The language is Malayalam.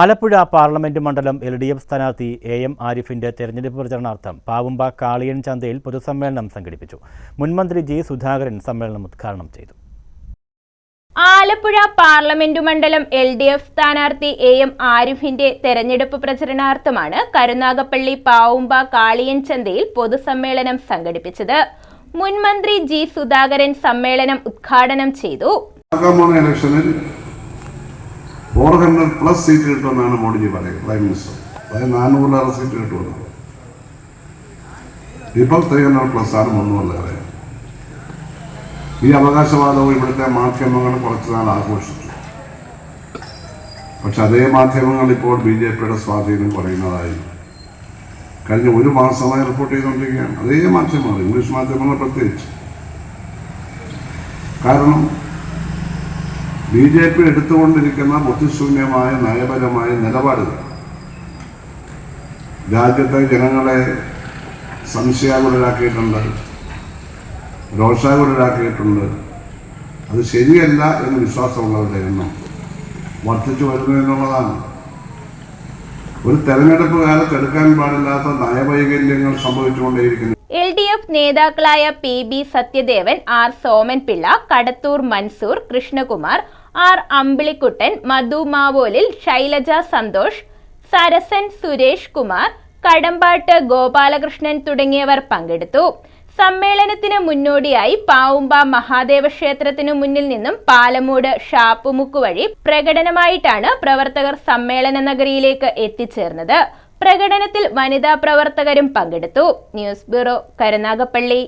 ആലപ്പുഴ പാർലമെന്റ് മണ്ഡലം എൽ ഡി എഫ് സ്ഥാനാർത്ഥി എ എം ആരിഫിന്റെ തെരഞ്ഞെടുപ്പ് പ്രചരണാർത്ഥം പാവുമ്പ കാളിയൻ ചന്തയിൽ പൊതുസമ്മേളനം സംഘടിപ്പിച്ചു. മുൻമന്ത്രി ജി സുധാകരൻ സമ്മേളനം ഉദ്ഘാടനം ചെയ്തു. ആലപ്പുഴ പാർലമെന്റ് മണ്ഡലം എൽ ഡി എഫ് സ്ഥാനാർത്ഥി എ എം ആരിഫിന്റെ തെരഞ്ഞെടുപ്പ് പ്രചരണാർത്ഥമാണ് കരുനാഗപ്പള്ളി പാവുമ്പ കാളിയൻ ചന്തയിൽ പൊതുസമ്മേളനം സംഘടിപ്പിച്ചത്. മുൻമന്ത്രി ജി സുധാകരൻ സമ്മേളനം ഉദ്ഘാടനം ചെയ്തു. ഫോർ ഹൺഡ്രഡ് പ്ലസ് സീറ്റ് കിട്ടുമെന്നാണ് മോഡിജി പറയുന്നത് പ്രൈം മിനിസ്റ്റർ. അതായത് നാനൂറിലേറെ സീറ്റ് കിട്ടുമെന്നാണ് ഇപ്പോൾ ത്രീ ഹൺഡ്രഡ് പ്ലസ് ആണ് പറയാം ഈ അവകാശവാദവും ഇവിടുത്തെ മാധ്യമങ്ങൾ കുറച്ച് നാൾ ആഘോഷിച്ചു. പക്ഷെ അതേ മാധ്യമങ്ങൾ ഇപ്പോൾ ബി ജെ പിയുടെ സ്വാധീനം കുറയുന്നതായി. കഴിഞ്ഞ ഒരു മാസമായി റിപ്പോർട്ട് ചെയ്തുകൊണ്ടിരിക്കുകയാണ്. അതേ മാധ്യമങ്ങൾ ഇംഗ്ലീഷ് മാധ്യമങ്ങൾ പ്രത്യേകിച്ച്. കാരണം ബി ജെ പി എടുത്തുകൊണ്ടിരിക്കുന്ന ബുദ്ധിശൂന്യമായ നയപരമായ നിലപാടുകൾ. രാജ്യത്തെ ജനങ്ങളെ സംശയാകുലരാക്കിയിട്ടുണ്ട് രോഷാകുലരാക്കിയിട്ടുണ്ട്. അത് ശരിയല്ല എന്ന് വിശ്വാസമുള്ളവരുടെ എണ്ണം വർദ്ധിച്ചു വരുന്നു എന്നുള്ളതാണ്. ഒരു തെരഞ്ഞെടുപ്പ് കാലത്ത് എടുക്കാൻ പാടില്ലാത്ത നയവൈകല്യങ്ങൾ സംഭവിച്ചുകൊണ്ടേയിരിക്കുന്നു. എഫ് നേതാക്കളായ P B Sathyadevan R Soman Pillai Kadathur Mansoor Krishnakumar R Ambilikuttan Madhu Mavolil Shailaja Santhosh Sarasan Suresh Kumar Kadampattu Gopalakrishnan തുടങ്ങിയവർ പങ്കെടുത്തു. സമ്മേളനത്തിന് മുന്നോടിയായി പാവുമ്പ മഹാദേവ ക്ഷേത്രത്തിനു മുന്നിൽ നിന്നും പാലമൂട് ഷാപ്പുമുക്ക് വഴി പ്രകടനമായിട്ടാണ് പ്രവർത്തകർ സമ്മേളന നഗരിയിലേക്ക് എത്തിച്ചേർന്നത്. പ്രകടനത്തിൽ വനിതാ പ്രവർത്തകരും പങ്കെടുത്തു. News bureau Karunagappally.